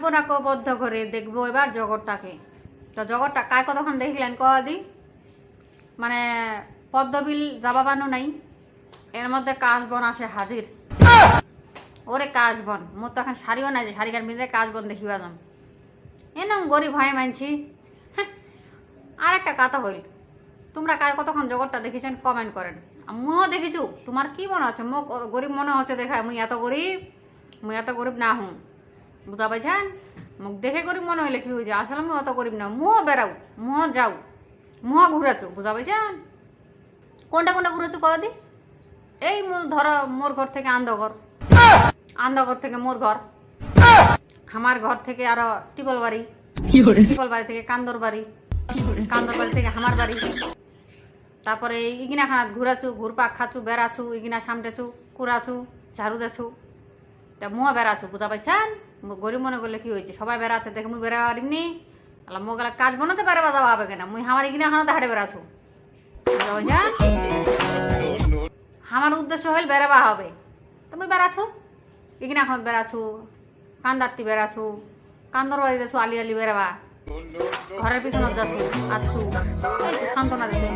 রাখব না কো বদ্ধ করে দেখব এবার জগৎটাকে। তো জগৎটা কায় কতক্ষণ দেখলেন? কদি মানে পদ্মবিল যাবা বানু নাই। এর মধ্যে কাশবন আসে হাজির। ওরে কাশবন তো এখন শাড়িও নাই যে শাড়িটার মিলে কাশবন দেখিবা যাম। এনম গরিব হয় মানছি। হ্যাঁ, আর একটা কথা হইল তোমরা কার কতক্ষণ জগৎটা দেখেছেন কমেন্ট করেন। মুও দেখিছু তোমার কি মনে হচ্ছে মুখ গরিব মনে হচ্ছে দেখায় মুই এত গরিব মুই এত গরিব না হুঁ বুঝা পাইছেন মুখ দেখে গরিব মনে হইলে কি হয়েছে আসলে মুই অত গরিব না মুহ বেড়াও মুহ যাও মুহ ঘুরাচু বুঝা পাইছেন কোনটা কোনটা ঘুরেছু কদি এই মো- ধরো মোর ঘর থেকে আন্দঘর আন্দঘর থেকে মোর ঘর। আমার ঘর থেকে আরও টিপল বাড়ি। টিপল বাড়ি থেকে কান্দর বাড়ি। কান্দর বাড়ি থেকে আমার বাড়ি। তারপরে ইগিনা খানাত ঘুরাচু ঘুরপাক খাচু বেড়াচু ইগিনা সামটেছু কুড়াচু ঝাড়ু দেছু। তা মুয়া বেড়াছু বুঝা পাইছেন? গরিব মনে করলে কি হয়েছে? সবাই বেড়াচ্ছে দেখে মুই বেড়া পারিনি আল্লাহ, মো গেলা কাজ বনাতে বেড়া বাজা হবে কেন? মুই আমার ইগিনা খানাতে হাটে বেড়াছু বুঝা পাইছেন? আমার উদ্দেশ্য হইল বেড়াবা হবে। তুমি বেড়াছো এখানে এখন বেড়াছু কান্দারটি বেড়াছু কান্দর বাড়ি যাচ্ছু আলি আলি বেড়াবা। ঘরের পিছনে যাচ্ছু, আসছু। সান্ত্বনা দিচ্ছি